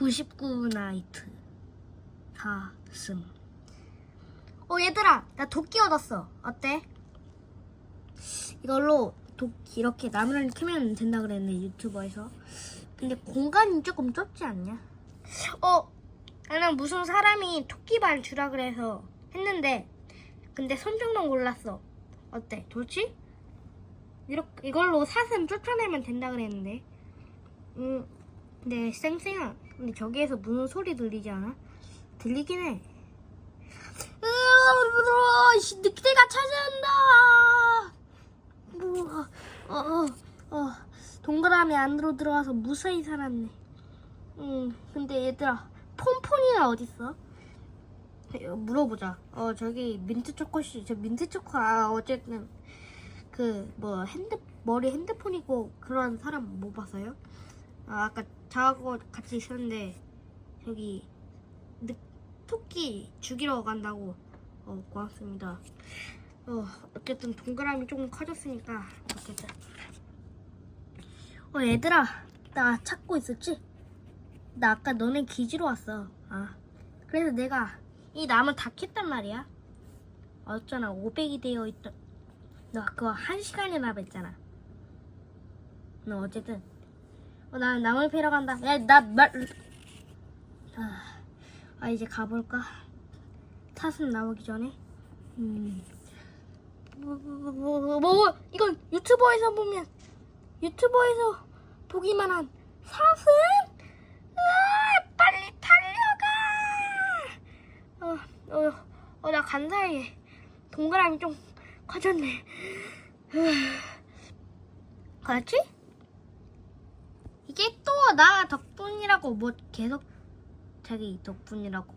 99 나이트. 4승. 어 얘들아 나 도끼 얻었어. 어때? 이걸로 도끼 이렇게 나무를 캐면 된다 그랬네 유튜버에서. 근데 공간이 조금 좁지 않냐? 어 나는 무슨 사람이 토끼발 주라 그래서 했는데 근데 선정도 몰랐어. 어때? 좋지? 이렇게 이걸로 사슴 쫓아내면 된다 그랬는데. 음 근데 쌩쌩아 근데 저기에서 무슨 소리 들리지 않아? 들리긴 해 으아, 씨, 늑대가 찾아온다. 어, 어, 어, 동그라미 안으로 들어와서 무사히 살았네. 음, 근데 얘들아, 폰폰이는 어딨어? 어, 물어보자. 어, 저기 민트 초코씨, 저 민트 초코, 아, 어쨌든 그 뭐 핸드 머리 핸드폰이고 그런 사람 못 봤어요? 아, 아까 저하고 같이 있었는데 저기 늑 토끼 죽이러 간다고 어 고맙습니다. 어 어쨌든 동그라미 조금 커졌으니까 어쨌든 어 얘들아 나 찾고 있었지? 나 아까 너네 기지로 왔어. 아 그래서 내가 이 나무 다 캤단 말이야. 어쩌나 500이 되어 있던 너 그거 한 시간이나 했잖아. 너 어쨌든 어, 나 나물 패러 간다 야 나 말 아, 아 이제 가볼까? 사슴 나오기 전에. 음. 뭐, 뭐, 뭐, 이건 유튜버에서 보면 유튜버에서 보기만 한 사슴? 아, 빨리 달려가! 어, 어, 어, 나 간 사이에 동그라미 좀 커졌네. 그렇지? 나 덕분이라고 뭐 계속 자기 덕분이라고